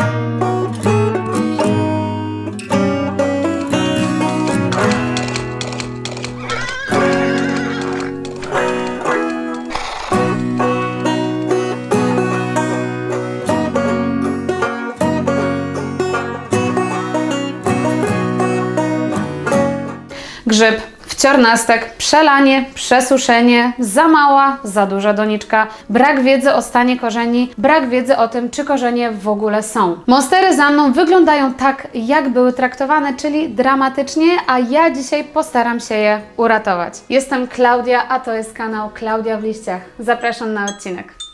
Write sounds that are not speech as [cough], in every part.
Grzyb, wciornastek, przelanie, przesuszenie, za mała, za duża doniczka, brak wiedzy o stanie korzeni, brak wiedzy o tym, czy korzenie w ogóle są. Monstery za mną wyglądają tak, jak były traktowane, czyli dramatycznie, a ja dzisiaj postaram się je uratować. Jestem Klaudia, a to jest kanał Klaudia w liściach. Zapraszam na odcinek.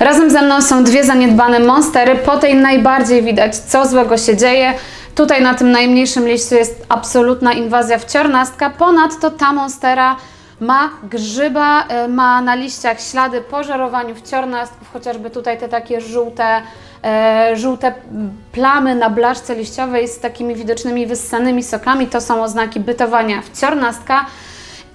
Razem ze mną są dwie zaniedbane monstery. Po tej najbardziej widać, co złego się dzieje. Tutaj na tym najmniejszym liściu jest absolutna inwazja wciornastka. Ponadto ta monstera ma grzyba, y, ma na liściach ślady po żerowaniu wciornastków, chociażby tutaj te takie żółte, e, żółte plamy na blaszce liściowej z takimi widocznymi wyssanymi sokami. To są oznaki bytowania wciornastka.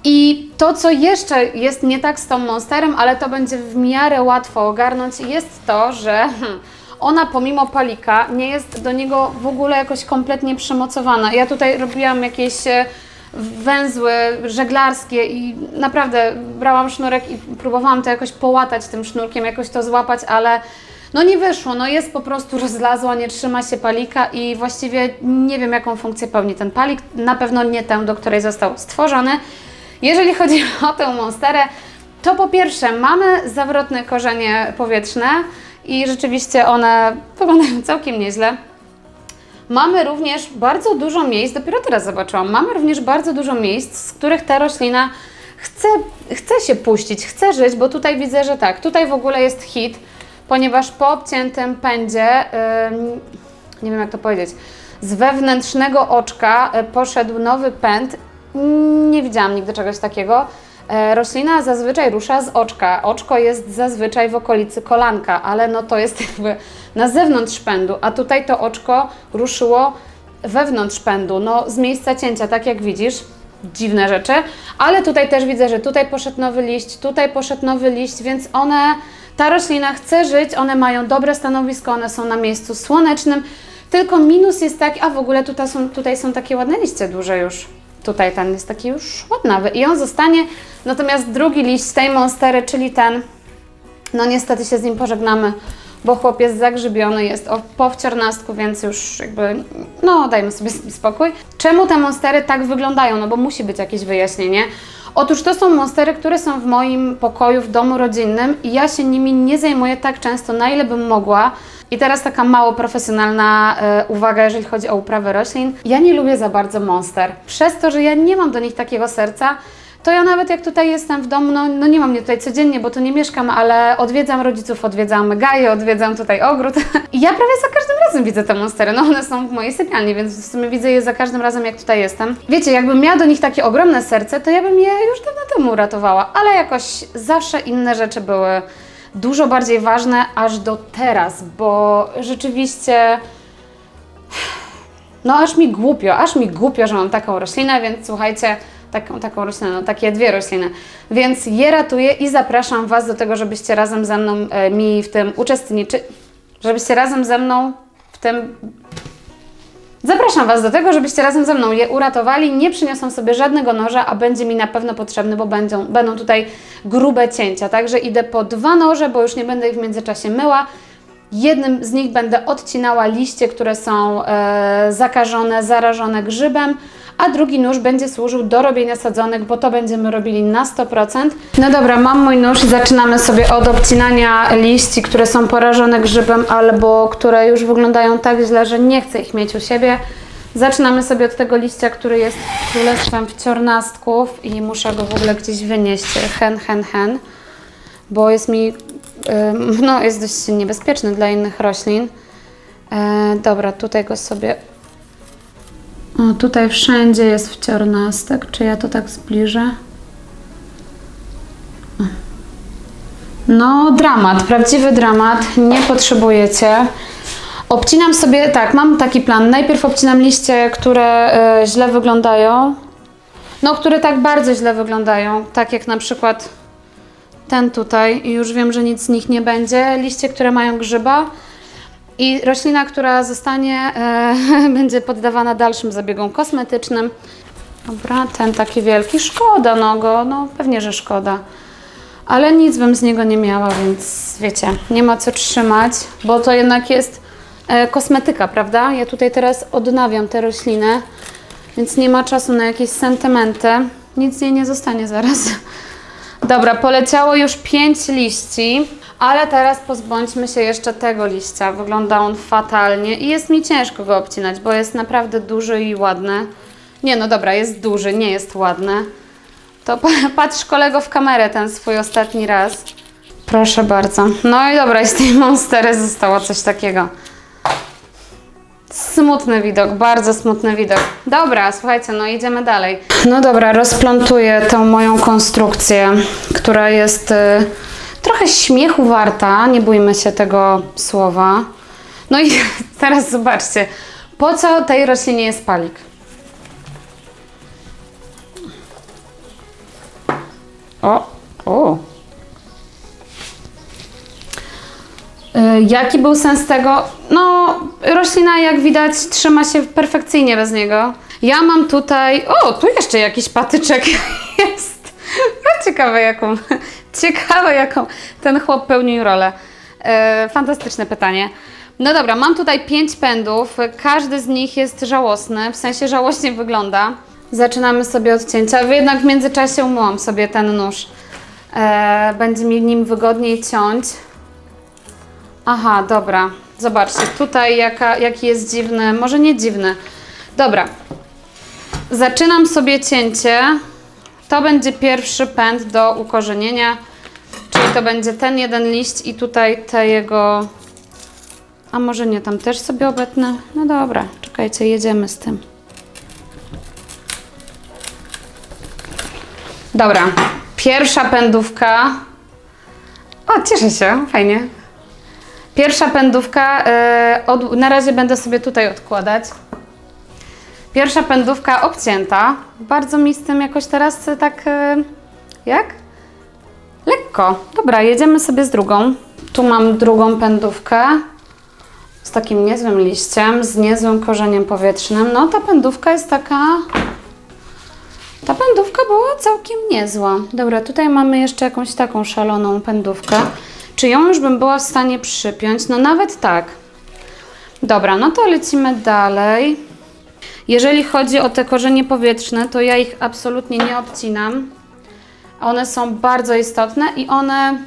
I to, co jeszcze jest nie tak z tą monsterem, ale to będzie w miarę łatwo ogarnąć, jest to, że [laughs] ona pomimo palika nie jest do niego w ogóle jakoś kompletnie przymocowana. Ja tutaj robiłam jakieś e, węzły żeglarskie i naprawdę brałam sznurek i próbowałam to jakoś połatać tym sznurkiem, jakoś to złapać, ale no nie wyszło, no jest po prostu rozlazła, nie trzyma się palika i właściwie nie wiem jaką funkcję pełni ten palik, na pewno nie tę, do której został stworzony. Jeżeli chodzi o tę monsterę, to po pierwsze mamy zawrotne korzenie powietrzne i rzeczywiście one wyglądają całkiem nieźle. Mamy również bardzo dużo miejsc, dopiero teraz zobaczyłam, mamy również bardzo dużo miejsc, z których ta roślina chce, chce się puścić, chce żyć, bo tutaj widzę, że tak, tutaj w ogóle jest hit, ponieważ po obciętym pędzie, ym, nie wiem jak to powiedzieć, z wewnętrznego oczka y, poszedł nowy pęd. Nie widziałam nigdy czegoś takiego. E, Roślina zazwyczaj rusza z oczka. Oczko jest zazwyczaj w okolicy kolanka, ale no to jest [laughs] jakby na zewnątrz pędu, a tutaj to oczko ruszyło wewnątrz pędu, no z miejsca cięcia, tak jak widzisz. Dziwne rzeczy, ale tutaj też widzę, że tutaj poszedł nowy liść, tutaj poszedł nowy liść, więc one, ta roślina chce żyć, one mają dobre stanowisko, one są na miejscu słonecznym, tylko minus jest taki, a w ogóle tutaj są, tutaj są takie ładne liście duże już. Tutaj ten jest taki już ładnawy i on zostanie, natomiast drugi liść tej monstery, czyli ten, no niestety się z nim pożegnamy, bo chłop jest zagrzybiony, jest o, po wciornastku, więc już jakby, no dajmy sobie spokój. Czemu te monstery tak wyglądają? No bo musi być jakieś wyjaśnienie. Otóż to są monstery, które są w moim pokoju, w domu rodzinnym i ja się nimi nie zajmuję tak często, na ile bym mogła. I teraz taka mało profesjonalna e, uwaga, jeżeli chodzi o uprawę roślin. Ja nie lubię za bardzo monster. Przez to, że ja nie mam do nich takiego serca, to ja nawet jak tutaj jestem w domu, no, no nie mam mnie tutaj codziennie, bo tu nie mieszkam, ale odwiedzam rodziców, odwiedzam gaję, odwiedzam tutaj ogród. [laughs] I ja prawie za każdym razem widzę te monstery. No one są w mojej sypialni, więc w sumie widzę je za każdym razem, jak tutaj jestem. Wiecie, jakbym miała do nich takie ogromne serce, to ja bym je już dawno temu uratowała, ale jakoś zawsze inne rzeczy były dużo bardziej ważne aż do teraz, bo rzeczywiście [sighs] no aż mi głupio, aż mi głupio, że mam taką roślinę, więc słuchajcie, taką, taką roślinę, no takie dwie rośliny. Więc je ratuję i zapraszam Was do tego, żebyście razem ze mną e, mi w tym uczestniczyli, żebyście razem ze mną w tym Zapraszam Was do tego, żebyście razem ze mną je uratowali. Nie przyniosłam sobie żadnego noża, a będzie mi na pewno potrzebny, bo będą, będą tutaj grube cięcia. Także idę po dwa noże, bo już nie będę ich w międzyczasie myła. Jednym z nich będę odcinała liście, które są e, zakażone, zarażone grzybem, a drugi nóż będzie służył do robienia sadzonek, bo to będziemy robili na 100%. No dobra, mam mój nóż i zaczynamy sobie od obcinania liści, które są porażone grzybem albo które już wyglądają tak źle, że nie chcę ich mieć u siebie. Zaczynamy sobie od tego liścia, który jest królestwem wciornastków i muszę go w ogóle gdzieś wynieść. Hen, hen, hen, bo jest mi, no jest dość niebezpieczny dla innych roślin. E, dobra, tutaj go sobie o, tutaj wszędzie jest wciornastek. Czy ja to tak zbliżę? No, dramat, prawdziwy dramat. Nie potrzebujecie. Obcinam sobie, tak, mam taki plan. Najpierw obcinam liście, które e, źle wyglądają. No, które tak bardzo źle wyglądają. Tak jak na przykład ten tutaj i już wiem, że nic z nich nie będzie. Liście, które mają grzyba i roślina, która zostanie, e, [laughs] będzie poddawana dalszym zabiegom kosmetycznym. Dobra, ten taki wielki, szkoda no go, no pewnie, że szkoda. Ale nic bym z niego nie miała, więc wiecie, nie ma co trzymać, bo to jednak jest e, kosmetyka, prawda? Ja tutaj teraz odnawiam te rośliny, więc nie ma czasu na jakieś sentymenty. Nic z niej nie zostanie zaraz. [laughs] Dobra, poleciało już pięć liści, ale teraz pozbądźmy się jeszcze tego liścia. Wygląda on fatalnie i jest mi ciężko go obcinać, bo jest naprawdę duży i ładny. Nie, no dobra, jest duży, nie jest ładny. To pa- [laughs] patrz kolego w kamerę ten swój ostatni raz. Proszę bardzo. No i dobra, i z tej monstery zostało coś takiego. Smutny widok, bardzo smutny widok. Dobra, słuchajcie, no idziemy dalej. No dobra, rozplątuję tą moją konstrukcję, która jest y, trochę śmiechu warta, nie bójmy się tego słowa. No i [laughs] teraz zobaczcie, po co tej roślinie jest palik? O, o. Jaki był sens tego? No, roślina, jak widać, trzyma się perfekcyjnie bez niego. Ja mam tutaj. O, tu jeszcze jakiś patyczek [laughs] jest. No, ciekawe, jaką. Ciekawe, jaką ten chłop pełnił rolę. E, fantastyczne pytanie. No dobra, mam tutaj pięć pędów. Każdy z nich jest żałosny, w sensie żałośnie wygląda. Zaczynamy sobie od cięcia. Jednak w międzyczasie umyłam sobie ten nóż. E, będzie mi nim wygodniej ciąć. Aha, dobra. Zobaczcie, tutaj jaka, jaki jest dziwny, może nie dziwny. Dobra. Zaczynam sobie cięcie. To będzie pierwszy pęd do ukorzenienia, czyli to będzie ten jeden liść i tutaj te jego... A może nie, tam też sobie obetnę? No dobra, czekajcie, jedziemy z tym. Dobra, pierwsza pędówka. O, cieszę się, fajnie. Pierwsza pędówka, e, od, na razie będę sobie tutaj odkładać. Pierwsza pędówka obcięta. Bardzo mi z tym jakoś teraz e, tak, e, jak? Lekko. Dobra, jedziemy sobie z drugą. Tu mam drugą pędówkę z takim niezłym liściem, z niezłym korzeniem powietrznym. No ta pędówka jest taka... Ta pędówka była całkiem niezła. Dobra, tutaj mamy jeszcze jakąś taką szaloną pędówkę. Czy ją już bym była w stanie przypiąć? No nawet tak. Dobra, no to lecimy dalej. Jeżeli chodzi o te korzenie powietrzne, to ja ich absolutnie nie obcinam. One są bardzo istotne i one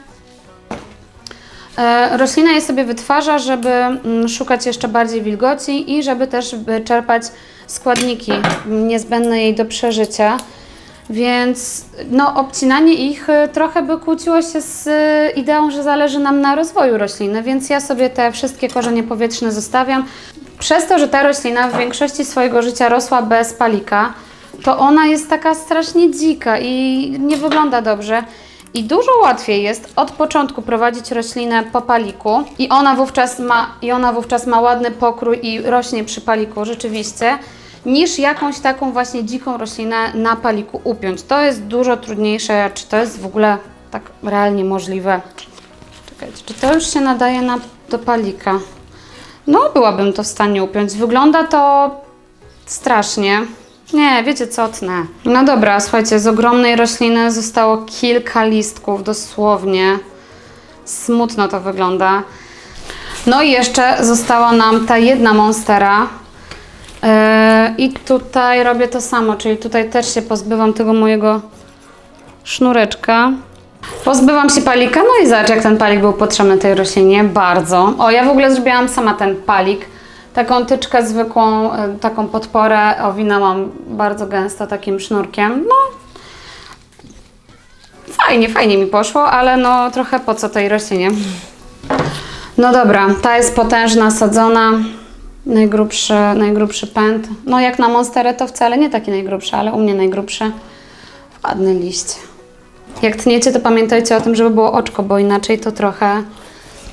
E, Roślina je sobie wytwarza, żeby mm, szukać jeszcze bardziej wilgoci i żeby też czerpać składniki niezbędne jej do przeżycia. Więc no, obcinanie ich y, trochę by kłóciło się z y, ideą, że zależy nam na rozwoju rośliny, więc ja sobie te wszystkie korzenie powietrzne zostawiam. Przez to, że ta roślina w większości swojego życia rosła bez palika, to ona jest taka strasznie dzika i nie wygląda dobrze. I dużo łatwiej jest od początku prowadzić roślinę po paliku i ona wówczas ma, i ona wówczas ma ładny pokrój i rośnie przy paliku rzeczywiście, niż jakąś taką właśnie dziką roślinę na paliku upiąć. To jest dużo trudniejsze, czy to jest w ogóle tak realnie możliwe. Czekajcie, czy to już się nadaje na, do palika? No, byłabym to w stanie upiąć. Wygląda to strasznie. Nie, wiecie co, tnę. No dobra, słuchajcie, z ogromnej rośliny zostało kilka listków, dosłownie. Smutno to wygląda. No i jeszcze została nam ta jedna monstera. Yy, I tutaj robię to samo, czyli tutaj też się pozbywam tego mojego sznureczka. Pozbywam się palika, no i zobacz jak ten palik był potrzebny tej roślinie, bardzo. O, ja w ogóle zrobiłam sama ten palik. Taką tyczkę zwykłą, y, taką podporę owinęłam bardzo gęsto takim sznurkiem. No, fajnie, fajnie mi poszło, ale no trochę po co tej roślinie. No dobra, ta jest potężna, sadzona. Najgrubszy, najgrubszy pęd. No jak na monsterę to wcale nie taki najgrubszy, ale u mnie najgrubszy. Ładny liść. Jak tniecie, to pamiętajcie o tym, żeby było oczko, bo inaczej to trochę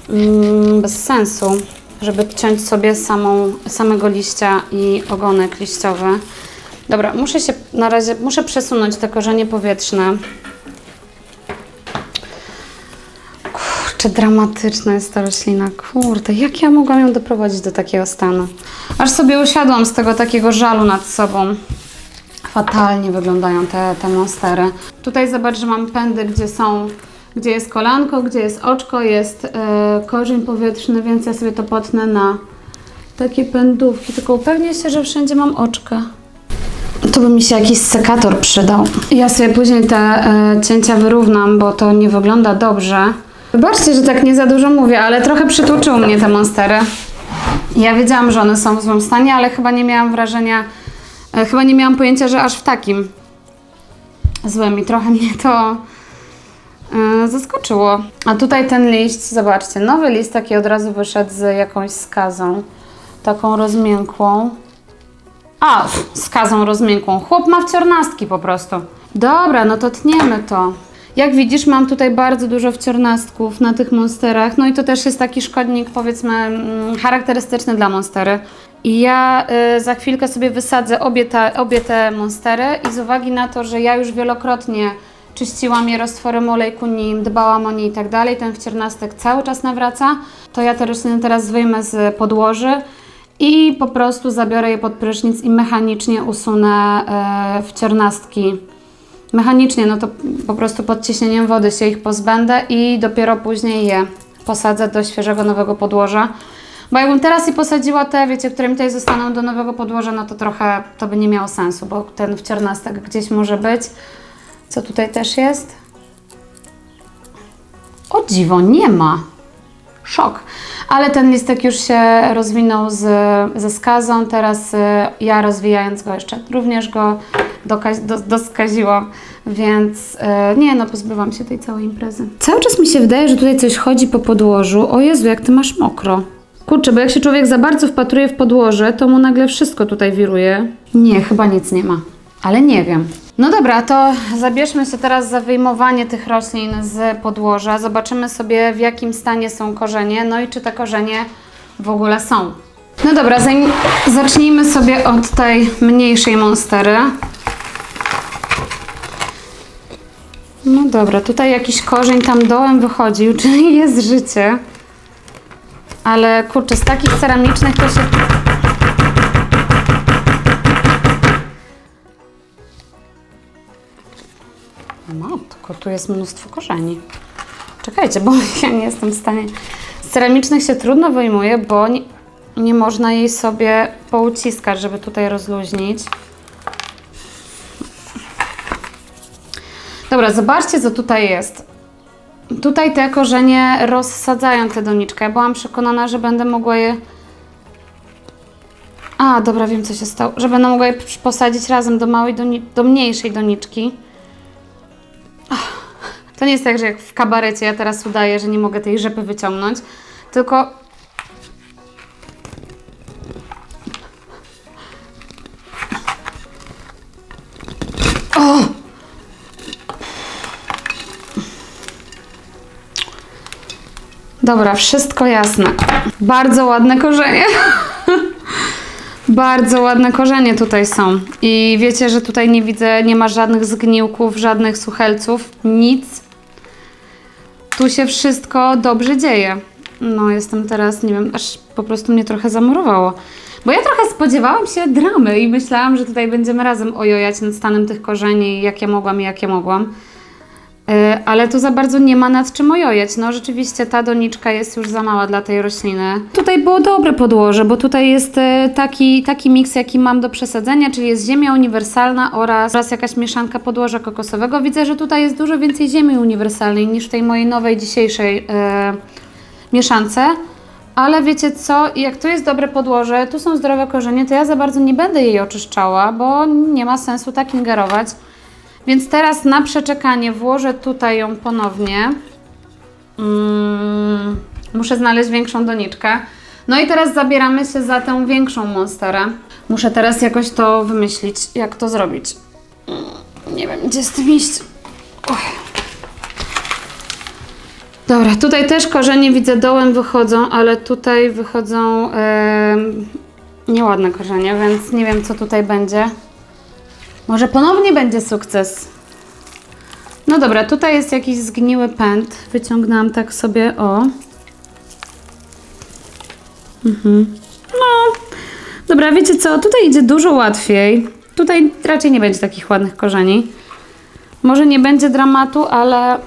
mm, bez sensu, żeby ciąć sobie samą, samego liścia i ogonek liściowy. Dobra, muszę się na razie, muszę przesunąć te korzenie powietrzne. Kurczę, dramatyczna jest ta roślina. Kurde, jak ja mogłam ją doprowadzić do takiego stanu? Aż sobie usiadłam z tego takiego żalu nad sobą. Fatalnie wyglądają te, te monstery. Tutaj zobacz, że mam pędy, gdzie są, gdzie jest kolanko, gdzie jest oczko, jest e, korzeń powietrzny, więc ja sobie to potnę na takie pędówki. Tylko upewnię się, że wszędzie mam oczka. Tu by mi się jakiś sekator przydał. Ja sobie później te e, cięcia wyrównam, bo to nie wygląda dobrze. Wybaczcie, że tak nie za dużo mówię, ale trochę przytłoczyły mnie te monstery. Ja wiedziałam, że one są w złym stanie, ale chyba nie miałam wrażenia, e, chyba nie miałam pojęcia, że aż w takim złym i trochę mnie to e, zaskoczyło. A tutaj ten liść, zobaczcie, nowy list taki od razu wyszedł z jakąś skazą, taką rozmiękłą. A, skazą rozmiękłą. Chłop ma wciornastki po prostu. Dobra, no to tniemy to. Jak widzisz, mam tutaj bardzo dużo wciornastków na tych monsterach. No i to też jest taki szkodnik, powiedzmy, mm, charakterystyczny dla monstery. I ja y, za chwilkę sobie wysadzę obie, ta, obie te monstery i z uwagi na to, że ja już wielokrotnie czyściłam je roztworem olejku nim, dbałam o nie i tak dalej, ten wciornastek cały czas nawraca, to ja te rośliny teraz wyjmę z podłoży i po prostu zabiorę je pod prysznic i mechanicznie usunę e, wciornastki. Mechanicznie, no to po prostu pod ciśnieniem wody się ich pozbędę i dopiero później je posadzę do świeżego, nowego podłoża. Bo jakbym teraz je posadziła te, wiecie, które mi tutaj zostaną do nowego podłoża, no to trochę to by nie miało sensu, bo ten wciornastek gdzieś może być. Co tutaj też jest? O dziwo, nie ma. Szok. Ale ten listek już się rozwinął z, ze skazą, teraz y, ja rozwijając go jeszcze również go doka- do, więc y, nie no, pozbywam się tej całej imprezy. Cały czas mi się wydaje, że tutaj coś chodzi po podłożu. O Jezu, jak ty masz mokro. Kurczę, bo jak się człowiek za bardzo wpatruje w podłoże, to mu nagle wszystko tutaj wiruje. Nie, chyba nic nie ma, ale nie wiem. No dobra, to zabierzmy się teraz za wyjmowanie tych roślin z podłoża. Zobaczymy sobie w jakim stanie są korzenie, no i czy te korzenie w ogóle są. No dobra, zacznijmy sobie od tej mniejszej monstery. No dobra, tutaj jakiś korzeń tam dołem wychodził, [laughs] czyli jest życie. Ale kurczę, z takich ceramicznych to się Matko, tu jest mnóstwo korzeni. Czekajcie, bo [laughs] ja nie jestem w stanie. Z ceramicznych się trudno wyjmuje, bo nie, nie można jej sobie pouciskać, żeby tutaj rozluźnić. Dobra, zobaczcie, co tutaj jest. Tutaj te korzenie rozsadzają tę doniczkę. Ja byłam przekonana, że będę mogła je... A, dobra, wiem, co się stało. Że będę mogła je posadzić razem do małej, doni... do mniejszej doniczki. To nie jest tak, że jak w kabarecie ja teraz udaję, że nie mogę tej rzepy wyciągnąć, tylko o! Dobra, wszystko jasne. Bardzo ładne korzenie. [laughs] Bardzo ładne korzenie tutaj są. I wiecie, że tutaj nie widzę, nie ma żadnych zgniłków, żadnych suchelców, nic. Tu się wszystko dobrze dzieje. No, jestem teraz, nie wiem, aż po prostu mnie trochę zamurowało. Bo ja trochę spodziewałam się dramy i myślałam, że tutaj będziemy razem ojojać nad stanem tych korzeni, jak ja mogłam i jak ja mogłam. Yy, ale tu za bardzo nie ma nad czym ojojać. No rzeczywiście ta doniczka jest już za mała dla tej rośliny. Tutaj było dobre podłoże, bo tutaj jest e, taki, taki miks, jaki mam do przesadzenia, czyli jest ziemia uniwersalna oraz, oraz jakaś mieszanka podłoża kokosowego. Widzę, że tutaj jest dużo więcej ziemi uniwersalnej niż w tej mojej nowej dzisiejszej e, mieszance. Ale wiecie co, jak tu jest dobre podłoże, tu są zdrowe korzenie, to ja za bardzo nie będę jej oczyszczała, bo nie ma sensu tak ingerować. Więc teraz na przeczekanie włożę tutaj ją ponownie. Mm, muszę znaleźć większą doniczkę. No i teraz zabieramy się za tę większą monsterę. Muszę teraz jakoś to wymyślić, jak to zrobić. Mm, Nie wiem, gdzie z tym iść. Och. Dobra, tutaj też korzenie widzę dołem wychodzą, ale tutaj wychodzą em, nieładne korzenie, więc nie wiem co tutaj będzie. Może ponownie będzie sukces. No dobra, tutaj jest jakiś zgniły pęd. Wyciągnęłam tak sobie, o. Mhm. No, dobra, wiecie co, tutaj idzie dużo łatwiej. Tutaj raczej nie będzie takich ładnych korzeni. Może nie będzie dramatu, ale...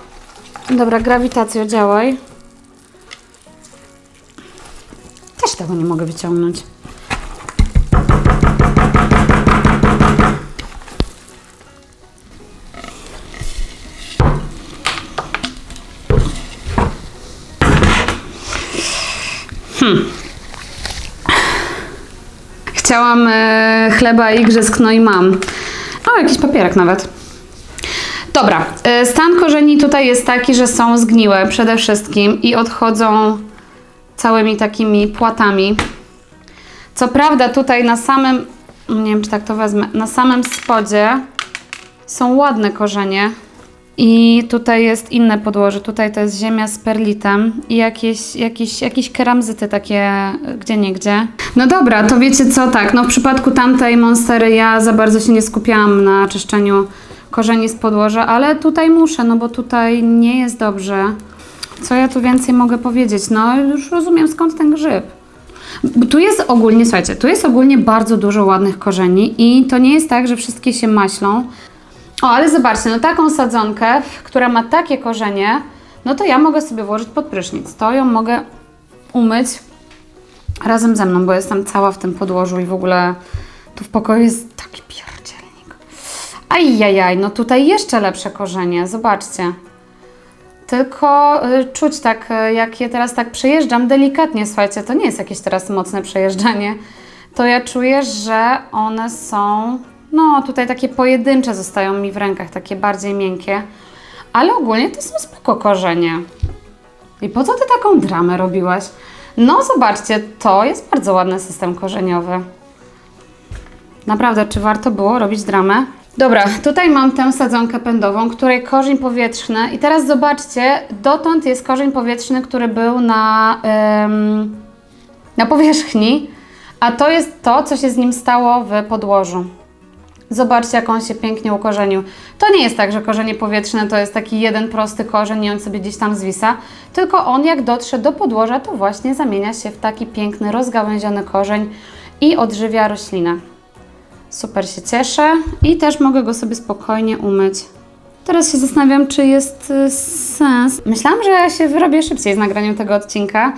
Dobra, grawitacjo, działaj. Też tego nie mogę wyciągnąć. Chciałam e, chleba i no i mam. O, jakiś papierek nawet. Dobra, e, stan korzeni tutaj jest taki, że są zgniłe przede wszystkim i odchodzą całymi takimi płatami. Co prawda tutaj na samym, nie wiem czy tak to wezmę, na samym spodzie są ładne korzenie. I tutaj jest inne podłoże. Tutaj to jest ziemia z perlitem i jakieś, jakieś, jakieś keramzyty takie gdzie niegdzie. No dobra, to wiecie co, tak, no w przypadku tamtej monstery ja za bardzo się nie skupiałam na czyszczeniu korzeni z podłoża, ale tutaj muszę, no bo tutaj nie jest dobrze. Co ja tu więcej mogę powiedzieć? No już rozumiem skąd ten grzyb. Tu jest ogólnie, słuchajcie, tu jest ogólnie bardzo dużo ładnych korzeni i to nie jest tak, że wszystkie się maślą. O, ale zobaczcie, no taką sadzonkę, która ma takie korzenie, no to ja mogę sobie włożyć pod prysznic. To ją mogę umyć razem ze mną, bo jestem cała w tym podłożu i w ogóle tu w pokoju jest taki pierdzielnik. Ajajaj, no tutaj jeszcze lepsze korzenie, zobaczcie. Tylko y, czuć tak, y, jak je teraz tak przejeżdżam delikatnie, słuchajcie, to nie jest jakieś teraz mocne przejeżdżanie, to ja czuję, że one są, no tutaj takie pojedyncze zostają mi w rękach, takie bardziej miękkie, ale ogólnie to są spoko korzenie. I po co ty taką dramę robiłaś? No zobaczcie, to jest bardzo ładny system korzeniowy. Naprawdę, czy warto było robić dramę? Dobra, tutaj mam tę sadzonkę pędową, której korzeń powietrzny i teraz zobaczcie, dotąd jest korzeń powietrzny, który był na, ym, na powierzchni, a to jest to, co się z nim stało w podłożu. Zobaczcie, jak on się pięknie ukorzenił. To nie jest tak, że korzenie powietrzne to jest taki jeden prosty korzeń i on sobie gdzieś tam zwisa, tylko on jak dotrze do podłoża, to właśnie zamienia się w taki piękny, rozgałęziony korzeń i odżywia roślinę. Super się cieszę i też mogę go sobie spokojnie umyć. Teraz się zastanawiam, czy jest y, sens. Myślałam, że się wyrobię szybciej z nagraniem tego odcinka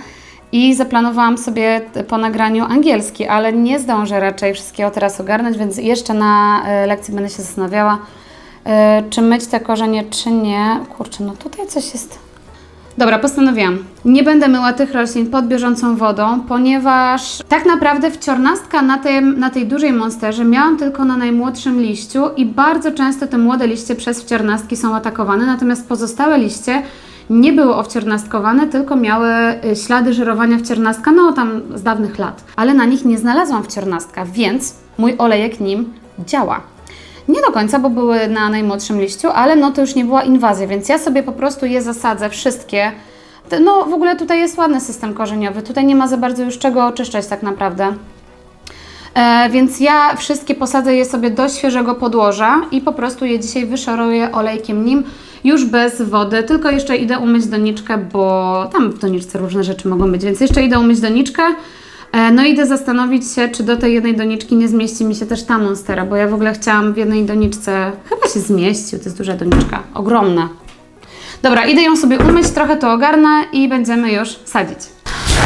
i zaplanowałam sobie po nagraniu angielski, ale nie zdążę raczej wszystkiego teraz ogarnąć, więc jeszcze na y, lekcji będę się zastanawiała, y, czy myć te korzenie, czy nie. Kurczę, no tutaj coś jest. Dobra, postanowiłam. Nie będę myła tych roślin pod bieżącą wodą, ponieważ tak naprawdę wciornastka na, na tej dużej monsterze miałam tylko na najmłodszym liściu i bardzo często te młode liście przez wciornastki są atakowane, natomiast pozostałe liście nie były owciornastkowane, tylko miały y, ślady żerowania wciornastka, no tam z dawnych lat. Ale na nich nie znalazłam wciornastka, więc mój olejek nim działa. Nie do końca, bo były na najmłodszym liściu, ale no to już nie była inwazja, więc ja sobie po prostu je zasadzę wszystkie. No w ogóle tutaj jest ładny system korzeniowy, tutaj nie ma za bardzo już czego oczyszczać tak naprawdę. E, więc ja wszystkie posadzę je sobie do świeżego podłoża i po prostu je dzisiaj wyszoruję olejkiem nim, już bez wody, tylko jeszcze idę umyć doniczkę, bo tam w doniczce różne rzeczy mogą być, więc jeszcze idę umyć doniczkę. E, No idę zastanowić się, czy do tej jednej doniczki nie zmieści mi się też ta monstera, bo ja w ogóle chciałam w jednej doniczce, chyba się zmieścił, to jest duża doniczka, ogromna. Dobra, idę ją sobie umyć, trochę to ogarnę i będziemy już sadzić.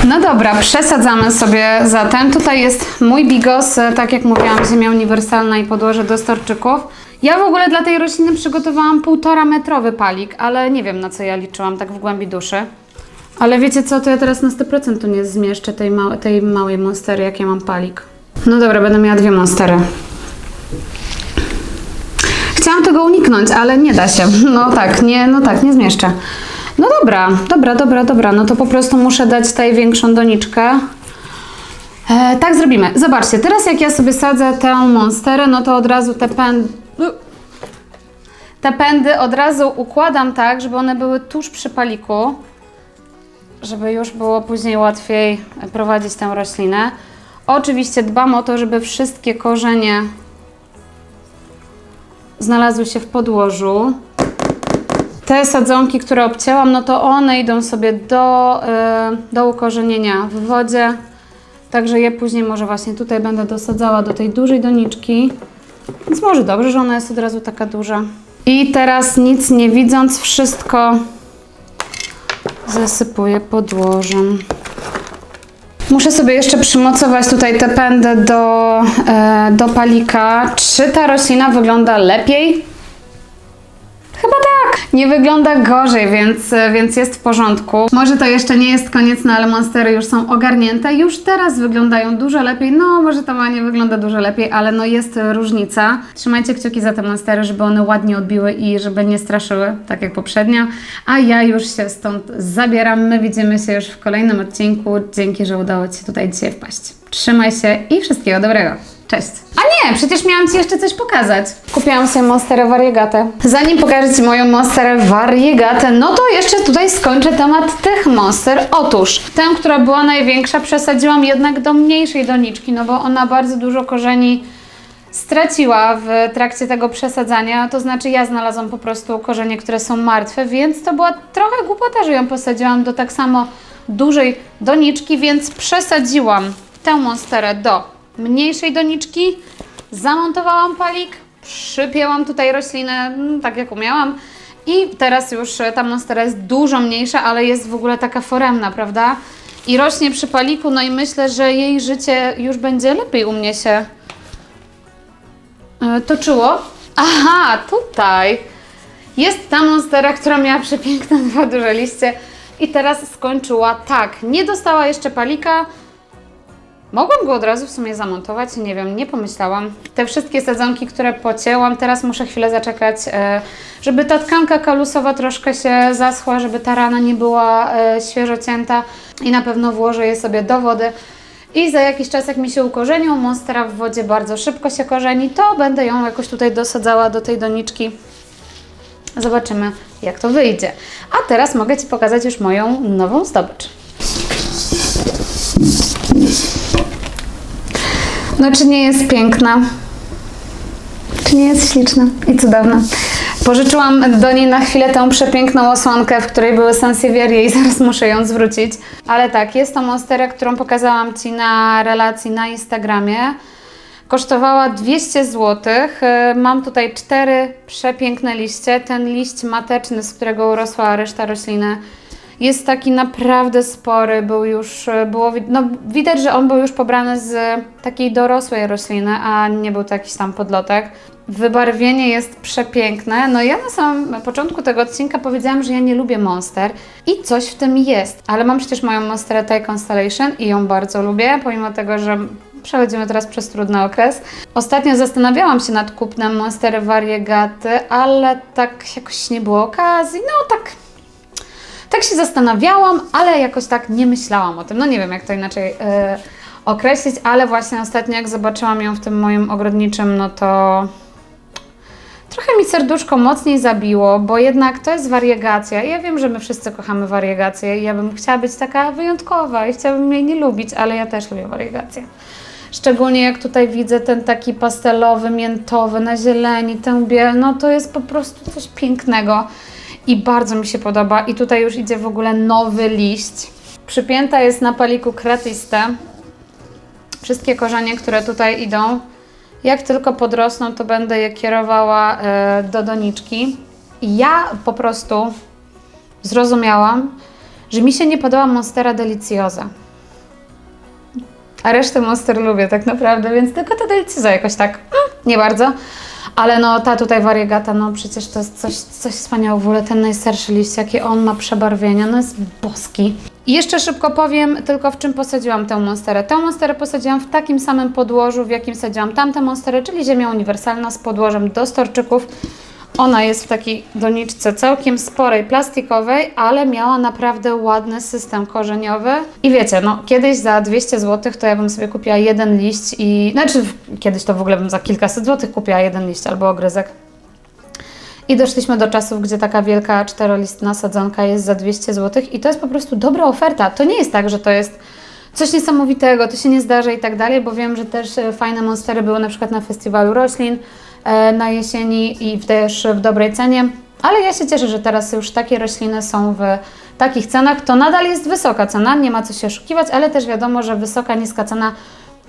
No dobra, przesadzamy sobie zatem. Tutaj jest mój bigos, e, tak jak mówiłam, ziemia uniwersalna i podłoże do storczyków. Ja w ogóle dla tej rośliny przygotowałam półtora metrowy palik, ale nie wiem na co ja liczyłam tak w głębi duszy. Ale wiecie co, to ja teraz na 100% tu nie zmieszczę tej, tej małej monstery, jak ja mam palik. No dobra, będę miała dwie monstery. Chciałam tego uniknąć, ale nie da się. [laughs] No tak, nie, no tak, nie zmieszczę. No dobra, dobra, dobra, dobra. No to po prostu muszę dać tej większą doniczkę. E, tak zrobimy. Zobaczcie, teraz jak ja sobie sadzę tę monsterę, no to od razu te pędy... Te pędy od razu układam tak, żeby one były tuż przy paliku, żeby już było później łatwiej prowadzić tę roślinę. Oczywiście dbam o to, żeby wszystkie korzenie znalazły się w podłożu. Te sadzonki, które obcięłam, no to one idą sobie do, y, do ukorzenienia w wodzie. Także je później może właśnie tutaj będę dosadzała do tej dużej doniczki. Więc może dobrze, że ona jest od razu taka duża. I teraz nic nie widząc, wszystko zasypuję podłożem. Muszę sobie jeszcze przymocować tutaj te pędy do, e, do palika. Czy ta roślina wygląda lepiej? Chyba tak. Nie wygląda gorzej, więc, więc jest w porządku. Może to jeszcze nie jest koniec, no ale monstery już są ogarnięte. Już teraz wyglądają dużo lepiej. No, może to ma nie wygląda dużo lepiej, ale no jest różnica. Trzymajcie kciuki za te monstery, żeby one ładnie odbiły i żeby nie straszyły, tak jak poprzednio. A ja już się stąd zabieram. My widzimy się już w kolejnym odcinku. Dzięki, że udało Ci się tutaj dzisiaj wpaść. Trzymaj się i wszystkiego dobrego. Cześć. A nie, przecież miałam Ci jeszcze coś pokazać. Kupiłam sobie Monsterę Variegatę. Zanim pokażę Ci moją Monsterę Variegatę, no to jeszcze tutaj skończę temat tych Monster. Otóż, tę, która była największa, przesadziłam jednak do mniejszej doniczki, no bo ona bardzo dużo korzeni straciła w trakcie tego przesadzania, to znaczy ja znalazłam po prostu korzenie, które są martwe, więc to była trochę głupota, że ją posadziłam do tak samo dużej doniczki, więc przesadziłam tę monsterę do mniejszej doniczki, zamontowałam palik, przypięłam tutaj roślinę, mm, tak jak umiałam i teraz już e, ta monstera jest dużo mniejsza, ale jest w ogóle taka foremna, prawda? I rośnie przy paliku, no i myślę, że jej życie już będzie lepiej u mnie się e, toczyło. Aha, tutaj jest ta monstera, która miała przepiękne [laughs] dwa duże liście i teraz skończyła tak. Nie dostała jeszcze palika. Mogłam go od razu w sumie zamontować, nie wiem, nie pomyślałam. Te wszystkie sadzonki, które pocięłam, teraz muszę chwilę zaczekać, e, żeby ta tkanka kalusowa troszkę się zaschła, żeby ta rana nie była e, świeżo cięta i na pewno włożę je sobie do wody. I za jakiś czas, jak mi się ukorzenią, monstera w wodzie bardzo szybko się korzeni, to będę ją jakoś tutaj dosadzała do tej doniczki. Zobaczymy, jak to wyjdzie. A teraz mogę Ci pokazać już moją nową zdobycz. No, czy nie jest piękna? Czy nie jest śliczna i cudowna? Pożyczyłam do niej na chwilę tę przepiękną osłonkę, w której były sansevierie i [laughs] zaraz muszę ją zwrócić. Ale tak, jest to monstera, którą pokazałam Ci na relacji na Instagramie. Kosztowała 200 zł. Mam tutaj cztery przepiękne liście. Ten liść mateczny, z którego urosła reszta rośliny, jest taki naprawdę spory, był już, było, wi- no widać, że on był już pobrany z takiej dorosłej rośliny, a nie był to jakiś tam podlotek. Wybarwienie jest przepiękne. No ja na samym początku tego odcinka powiedziałam, że ja nie lubię Monster i coś w tym jest, ale mam przecież moją Monsterę Thai Constellation i ją bardzo lubię, pomimo tego, że przechodzimy teraz przez trudny okres. Ostatnio zastanawiałam się nad kupnem Monstery Variegaty, ale tak jakoś nie było okazji. No tak tak się zastanawiałam, ale jakoś tak nie myślałam o tym. No nie wiem, jak to inaczej e, określić, ale właśnie ostatnio jak zobaczyłam ją w tym moim ogrodniczym, no to trochę mi serduszko mocniej zabiło, bo jednak to jest wariegacja. Ja wiem, że my wszyscy kochamy wariegację i ja bym chciała być taka wyjątkowa i chciałabym jej nie lubić, ale ja też lubię wariegację. Szczególnie jak tutaj widzę ten taki pastelowy, miętowy na zieleni, tę biel, no to jest po prostu coś pięknego i bardzo mi się podoba. I tutaj już idzie w ogóle nowy liść. Przypięta jest na paliku kratiste. Wszystkie korzenie, które tutaj idą, jak tylko podrosną, to będę je kierowała e, do doniczki. I ja po prostu zrozumiałam, że mi się nie podoba Monstera Deliciosa. A resztę Monster lubię tak naprawdę, więc tylko ta Deliciosa jakoś tak mm, nie bardzo. Ale no ta tutaj wariegata, no przecież to jest coś, coś wspaniałego. W ogóle ten najstarszy liść, jakie on ma przebarwienia, no jest boski. I jeszcze szybko powiem tylko w czym posadziłam tę monsterę. Tę monsterę posadziłam w takim samym podłożu, w jakim sadziłam tamtę monsterę, czyli ziemia uniwersalna z podłożem do storczyków. Ona jest w takiej doniczce całkiem sporej, plastikowej, ale miała naprawdę ładny system korzeniowy. I wiecie, no kiedyś za 200 zł to ja bym sobie kupiła jeden liść i... Znaczy kiedyś to w ogóle bym za kilkaset złotych kupiła jeden liść albo ogryzek. I doszliśmy do czasów, gdzie taka wielka czterolistna sadzonka jest za 200 zł i to jest po prostu dobra oferta. To nie jest tak, że to jest coś niesamowitego, to się nie zdarza i tak dalej, bo wiem, że też e, fajne monstery były na przykład na festiwalu roślin na jesieni i też w dobrej cenie. Ale ja się cieszę, że teraz już takie rośliny są w takich cenach. To nadal jest wysoka cena, nie ma co się oszukiwać, ale też wiadomo, że wysoka, niska cena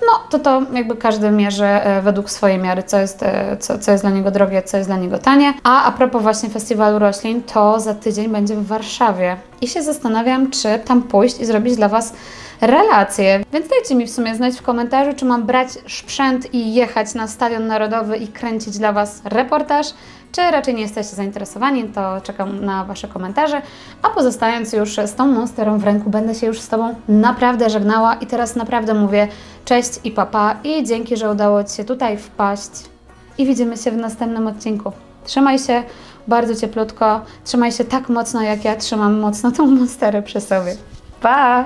no, to to jakby każdy mierzy e, według swojej miary, co jest, e, co, co jest dla niego drogie, co jest dla niego tanie. A a propos właśnie festiwalu roślin, to za tydzień będzie w Warszawie i się zastanawiam, czy tam pójść i zrobić dla Was relacje. Więc dajcie mi w sumie znać w komentarzu, czy mam brać sprzęt i jechać na Stadion Narodowy i kręcić dla Was reportaż, czy raczej nie jesteście zainteresowani, to czekam na Wasze komentarze. A pozostając już z tą monsterą w ręku, będę się już z Tobą naprawdę żegnała i teraz naprawdę mówię cześć i papa i dzięki, że udało Ci się tutaj wpaść i widzimy się w następnym odcinku. Trzymaj się bardzo cieplutko, trzymaj się tak mocno, jak ja trzymam mocno tą monsterę przy sobie. Pa!